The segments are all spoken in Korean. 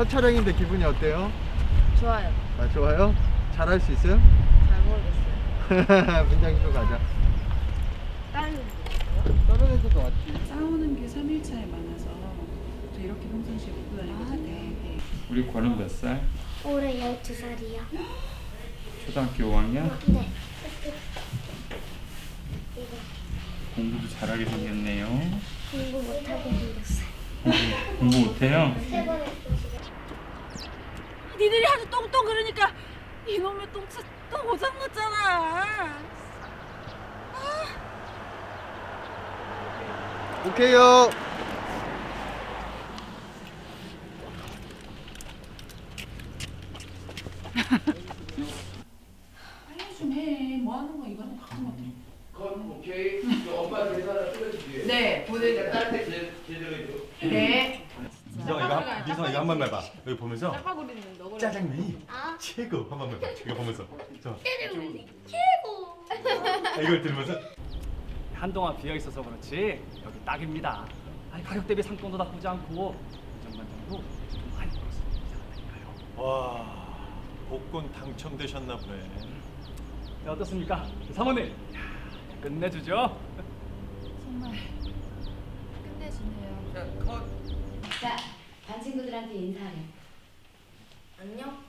첫 촬영인데 기분이 어때요? 좋아요. 아, 좋아요? 잘할 수 있어요? 잘 모르겠어요. 분장실로 가자. 다른 다른 애들도 왔지. 싸우는 게 3일차에 많아서 저 이렇게 평상시에 입고 다니거든요. 우리 권은 몇 살? 올해 12살이요. 초등학교 5학년? 네. 공부도 잘하게 생겼네요. 공부 못하게 생겼어요. 공부, 공부 못해요? 세 번에 니들이 하도 똥똥 그러니까 이놈의 똥차 또 고장났잖아. 오케이요. 빨리 좀 해. 뭐 하는 거야? 이거는 바꾼 것 같아. 그건 오케이. 엄마 계산을 뿌려줄게. 네, 보내드릴게요. 딸한테 제- 제대로 해줘. 네. 이거 한, 이거 한 번만 해봐 여기 보면서 짜장면이 아, 최고 한 번만 해봐 이거 보면서 저 최고. 이걸 들으면서 한동안 비어 있어서 그렇지 여기 딱입니다. 아니 가격 대비 상권도 나쁘지 않고 정관장도 좀 많이 벌어서 이상하니까요. 와 복권 당첨되셨나 보네 네, 어떻습니까, 사모님? 이야, 끝내주죠. 정말 끝내주네요. 자, 컷. 자, 반 친구들한테 인사해. 안녕.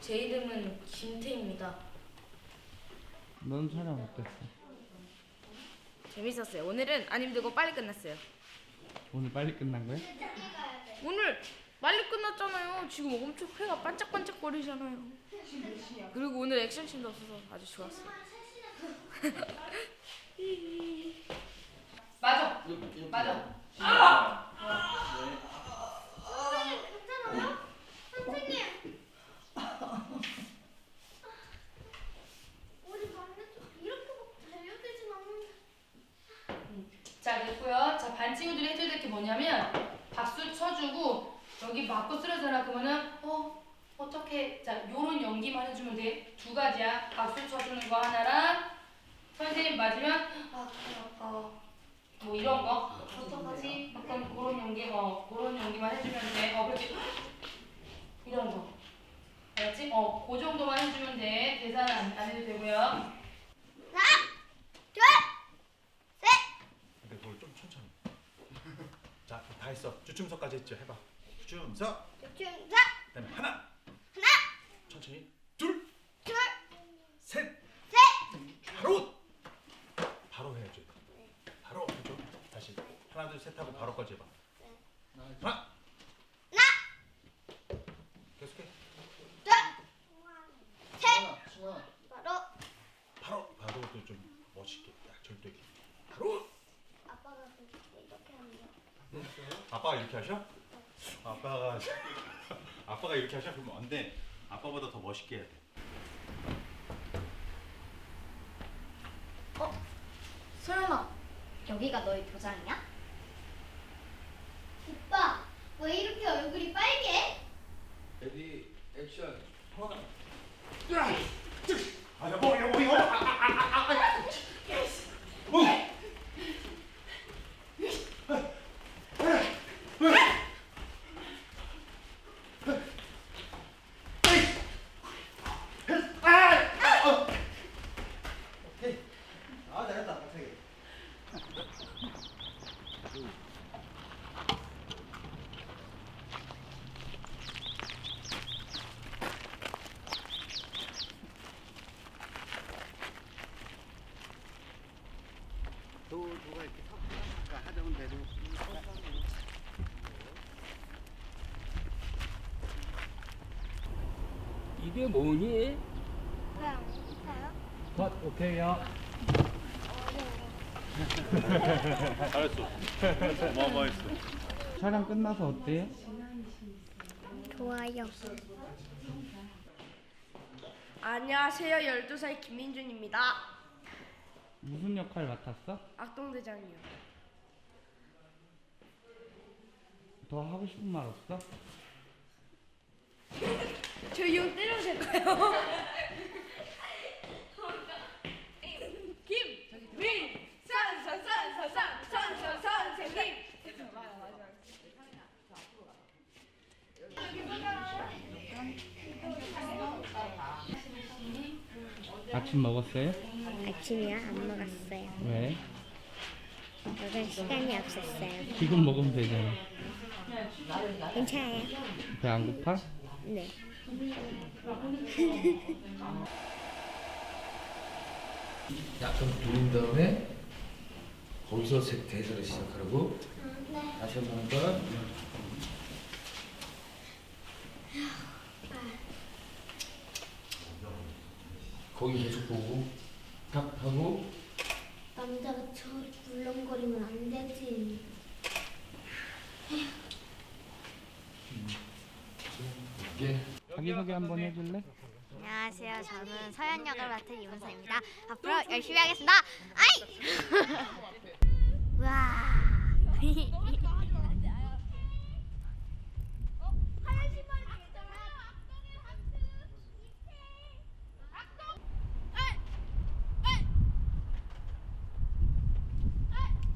제 이름은 김태입니다. 넌 촬영 어땠어? 재밌었어요. 오늘은 안 힘들고 빨리 끝났어요. 오늘 빨리 끝난 거야? 오늘 빨리 끝났잖아요. 지금 엄청 회가 반짝반짝거리잖아요. 그리고 오늘 액션씬도 없어서 아주 좋았어요. 맞아. 맞아. 괜찮아요? 선생님. 우리 반대쪽 이렇게 막 달려들진 않는데. 자, 됐고요. 자, 반 친구들이 해줘야 될 게 뭐냐면 박수 쳐주고 여기 맞고 쓰러져라 그러면은 어 어떻게 자 요런 연기만 해주면 돼. 두 가지야. 박수 쳐주는 거 하나랑 선생님 맞으면 아 그래 아까 뭐 이런 거 어떡하지? 약간 그런 연기 어 그런 연기만 해주면 돼. 어 그렇게 이런 거. 알았지? 어, 그 정도만 해주면 돼. 계산 안, 안 해도 되고요. 하나, 둘, 셋. 근데 그걸 좀 천천히 자 다 했어 주춤서까지 했죠 해봐 주춤서 중사, 그다음에 하나 하나, 천천히 둘 둘, 셋 셋. 바로 바로 해야죠 바로 해줘 다시 하나 둘 셋 하고 바로까지 해봐 하나 하나, 계속해 둘, 셋. 바로 바로 바로도 좀 멋있게 딱 절대기 바로 아빠가 이렇게 하는 거. 아빠가 이렇게 하셔? 아빠가 아빠가 이렇게 하셔? 그러면 안 돼. 아빠보다 더 멋있게 해야 돼. 소연아, 여기가 너의 도장이야? church. 이게 뭐니? 컷 오케이요. 잘했어. 어마어마했어. 촬영 끝나서 어때요? 좋아요. 안녕하세요. 12살 김민준입니다. 무슨 역할 맡았어? 악동대장이요. 더 하고 싶은 말 없어? 저희 이거 때려도 될까요? 김민 선선선선선 아침 먹었어요? 아침이요? 안 먹었어요. 왜? 먹을 시간이 없었어요. 지금 먹으면 되잖아. 괜찮아요. 배 안 고파? 네. 약간 돌린 다음에 거기서 세- 대사를 시작하라고. 다시 한번 할까? 거기 계속 보고 탁 하고 남자가 저렇게 물렁거리면 안 되지. 이게 자기소개 한번 해줄래? 안녕하세요. 저는 서현 역을 맡은 이문서입니다. 앞으로 열심히 하겠습니다. 아이! 와.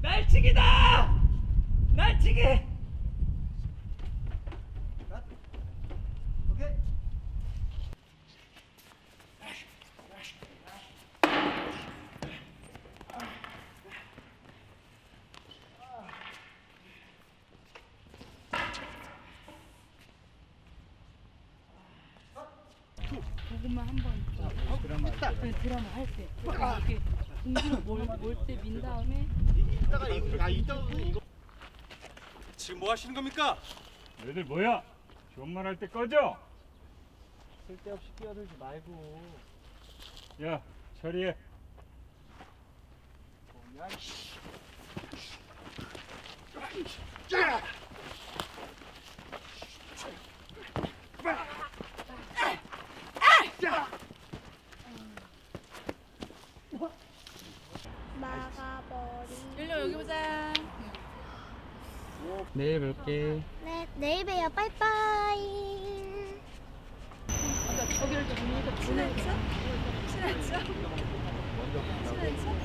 날치기다! 날치기! 그것만 한번 네, 드라마 할 때. 이렇게 공주로 몰때 민 다음에 지금 뭐 하시는 겁니까? 너희들 뭐야? 좋은 말 할 때 꺼져. 쓸데없이 끼어들지 말고. 야, 처리해. 막아버 여기 보자. 내일 볼게. 네, 내일 봬요. 빠이빠이. 저기를 좀 보니까 친했어? 친했어? 자기소개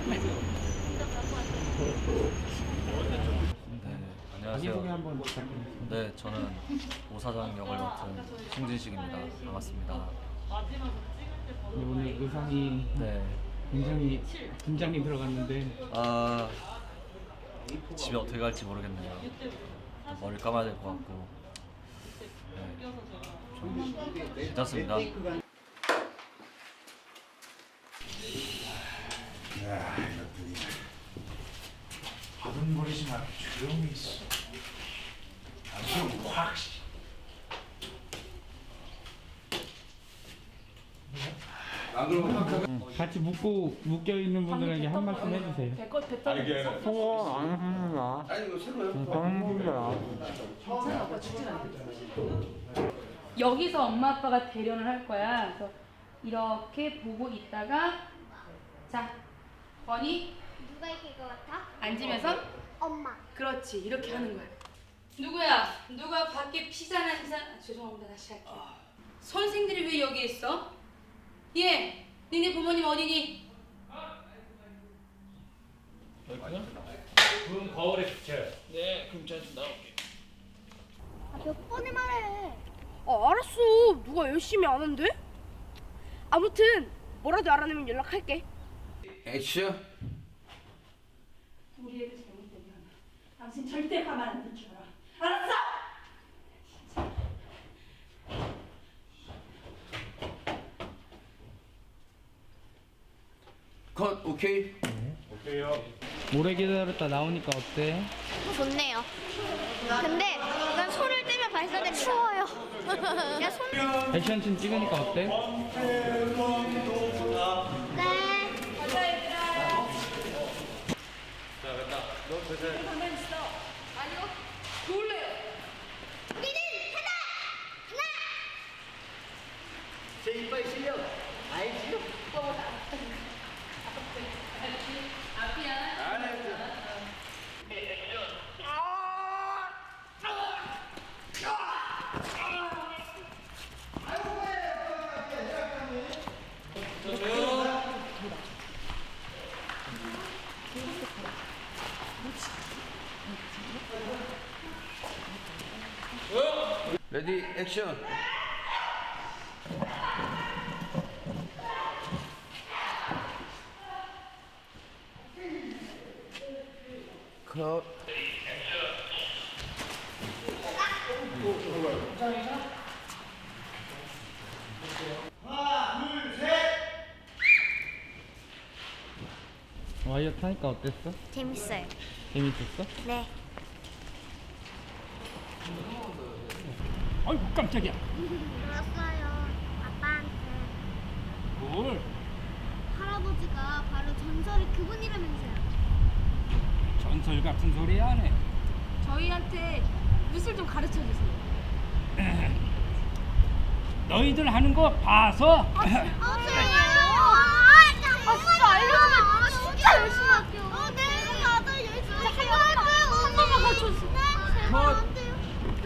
네, 안녕하세요. 한번 부탁드립니다. 네, 저는 오사장 역을 맡은 송진식입니다. 반갑습니다. 오늘 의상이 네, 굉장히 긴장이 들어갔는데 아 집에 어떻게 갈지 모르겠네요. 머리 감아야 될 것 같고, 네, 좀 괜찮습니다. 바둥거리지 말고 조용히 있어. 아주 확. 씨. 안 그러면 확 하면 같이 묶고 묶여 있는 분들에게 한 말씀 해주세요. 배꼽 뱉어. 아니 이거 새로요? 여기서 엄마 아빠가 대련을 할 거야. 그래서 이렇게 보고 있다가 자, 건이 누가 이길 것 같아? 앉으면서 엄마. 그렇지 이렇게 하는 거야. 누구야? 누가 밖에 피자나 한잔? 아, 죄송합니다 다시 할게 요. 선생들이 왜 여기 있어? 예, 니네 부모님 어디니? 아, 몇 번을 말해. 아, 알았어. 누가 열심히 안 한대? 아무튼 뭐라도 알아내면 연락할게. 액션. 우리 애들 잘못되면 당신 절대 가만 안둘줄알아. 알았어? 컷 오케이. 오래 기다렸다 나오니까 어때? 좋네요. 근데 난 손을 떼면 발사됩니다. 추워요. 야, 손. 액션씬 찍으니까 어때? 레디 액션 컷 와이어 타니까 어땠어? 재밌어요. 재밌었어? 네. 아이고 깜짝이야. 들었어요. 아빠한테 뭘? 할아버지가 바로 전설의 그분이라면서요. 전설 같은 소리 안 해. 저희한테 미술 좀 가르쳐 주세요. 너희들 하는 거 봐서 아. 아, 진짜 알려주면 진짜 열심히 할게요. 어, 네. 다들 열심히 할게요. 한 번만 가르쳐주세요. 네, 제발 안 돼요.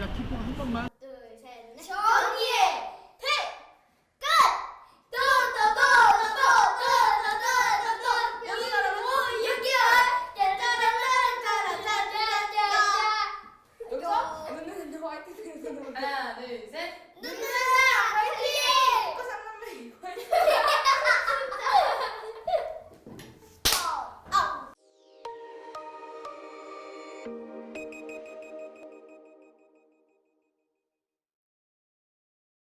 야 기쁨 한 번만.